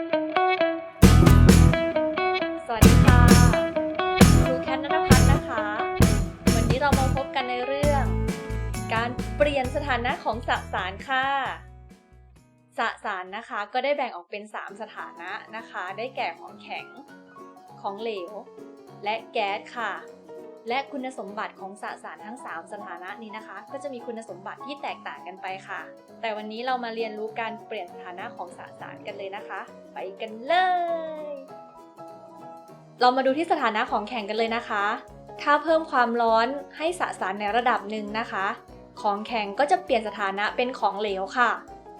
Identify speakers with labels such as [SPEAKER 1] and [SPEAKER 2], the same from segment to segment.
[SPEAKER 1] สวัสดีค่ะครูแคทนัทพัฒน์นะคะ วันนี้เรามาพบกันในเรื่อง การเปลี่ยนสถานะของสสารค่ะ สสารนะคะก็ได้แบ่งออกเป็น 3 สถานะนะคะ ได้แก่ของแข็ง ของเหลว และแก๊สค่ะ และคุณสมบัติของสสารทั้ง 3 สถานะนี้นะคะ ก็จะมีคุณสมบัติที่แตกต่างกันไปค่ะ แต่วันนี้เรามาเรียนรู้การเปลี่ยนสถานะของสสารกันเลยนะคะ ไปกันเลย เรามาดูที่สถานะของแข็งกันเลยนะคะ ถ้าเพิ่มความร้อนให้สสารในระดับหนึ่งนะคะ ของแข็งก็จะเปลี่ยนสถานะเป็นของเหลวค่ะ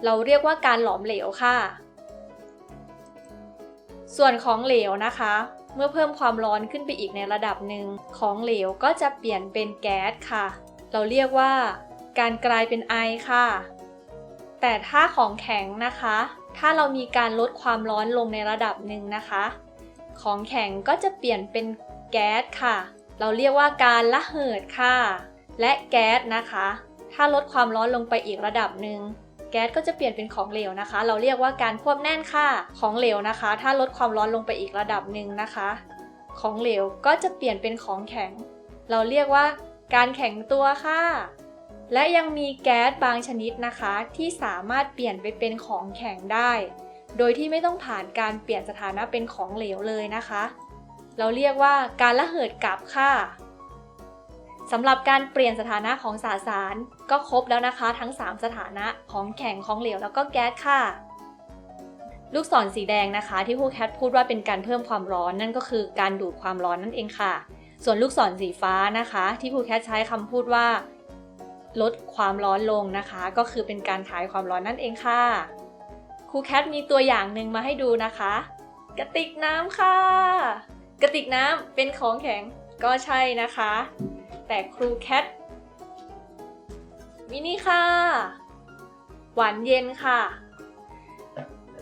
[SPEAKER 1] เราเรียกว่าการหลอมเหลวค่ะ ส่วนของเหลวนะคะ เมื่อเพิ่มความร้อนขึ้นไปอีกในระดับหนึ่ง ของเหลวก็จะเปลี่ยนเป็นแก๊สค่ะ เราเรียกว่า การกลายเป็นไอค่ะ แต่ถ้าของแข็งนะคะ ถ้าเรามีการลดความร้อนลงในระดับหนึ่งนะคะ ของแข็งก็จะเปลี่ยนเป็นแก๊สค่ะ เราเรียกว่าการระเหิดค่ะ และแก๊สนะคะ ถ้าลดความร้อนลงไปอีกระดับหนึ่ง แก๊สก็จะเปลี่ยนเป็นของเหลวนะคะ เราเรียกว่าการควบแน่นค่ะ ของเหลวนะคะ ถ้าลดความร้อนลงไปอีกระดับหนึ่งนะคะ ของเหลวก็จะเปลี่ยนเป็นของแข็ง เราเรียกว่าการแข็งตัวค่ะ และยังมีแก๊สบางชนิดนะคะ ที่สามารถเปลี่ยนไปเป็นของแข็งได้ โดยที่ไม่ต้องผ่านการเปลี่ยนสถานะเป็นของเหลวเลยนะคะ เราเรียกว่าการระเหิดกลับค่ะ สำหรับการเปลี่ยนสถานะของสสาร ก็ครบแล้วนะคะทั้ง 3 สถานะของแข็งของเหลวแล้วก็แก๊สค่ะ ลูกศรสีแดงนะคะ ที่ครูแคทพูดว่าเป็นการเพิ่มความร้อนนั่นก็คือการดูดความร้อนนั่นเองค่ะ ส่วนลูกศรสีฟ้านะคะ ที่ครูแคทใช้คำพูดว่า ลดความร้อนลงนะคะ ก็คือเป็นการถ่ายความร้อนนั่นเองค่ะครูแคทมีตัวอย่างหนึ่งมาให้ดูนะคะ กระติกน้ำค่ะ กระติกน้ำเป็นของแข็งก็ใช่นะคะ แต่ครูแคทมินี่ค่ะ หวานเย็นค่ะ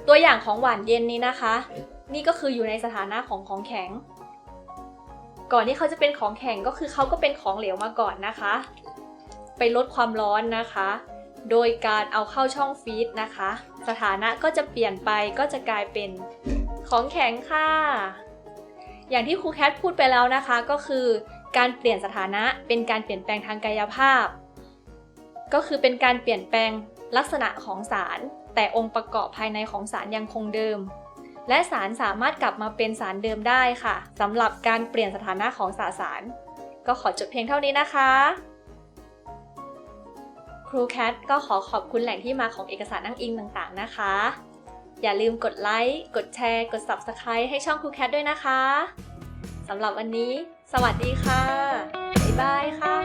[SPEAKER 1] ตัวอย่างของหวานเย็นนี้นะคะ นี่ก็คืออยู่ในสถานะของของแข็ง ก่อนที่เขาจะเป็นของแข็งก็คือเขาก็เป็นของเหลวมาก่อนนะคะ ไปลดความร้อนนะคะ โดยการเอาเข้าช่องฟรีซนะคะ สถานะก็จะเปลี่ยนไปก็จะกลายเป็นของแข็งค่ะ อย่างที่ครูแคทพูดไปแล้วนะคะก็คือ การเปลี่ยนสถานะเป็นการเปลี่ยนแปลงทางกายภาพ ก็คือเป็นการเปลี่ยนแปลงลักษณะของสาร แต่องค์ประกอบภายในของสารยังคงเดิม และสารสามารถกลับมาเป็นสารเดิมได้ค่ะสำหรับการเปลี่ยนสถานะของสสาร ก็ขอจบเพียงเท่านี้นะคะครูแคทก็ขอขอบคุณแหล่งที่มาของเอกสารอ้างอิงต่างๆนะคะ อย่าลืมกดไลค์ กดแชร์ กด Subscribe ให้ช่องครูแคทด้วยนะคะ สำหรับวันนี้ สวัสดีค่ะ บ๊ายบายค่ะ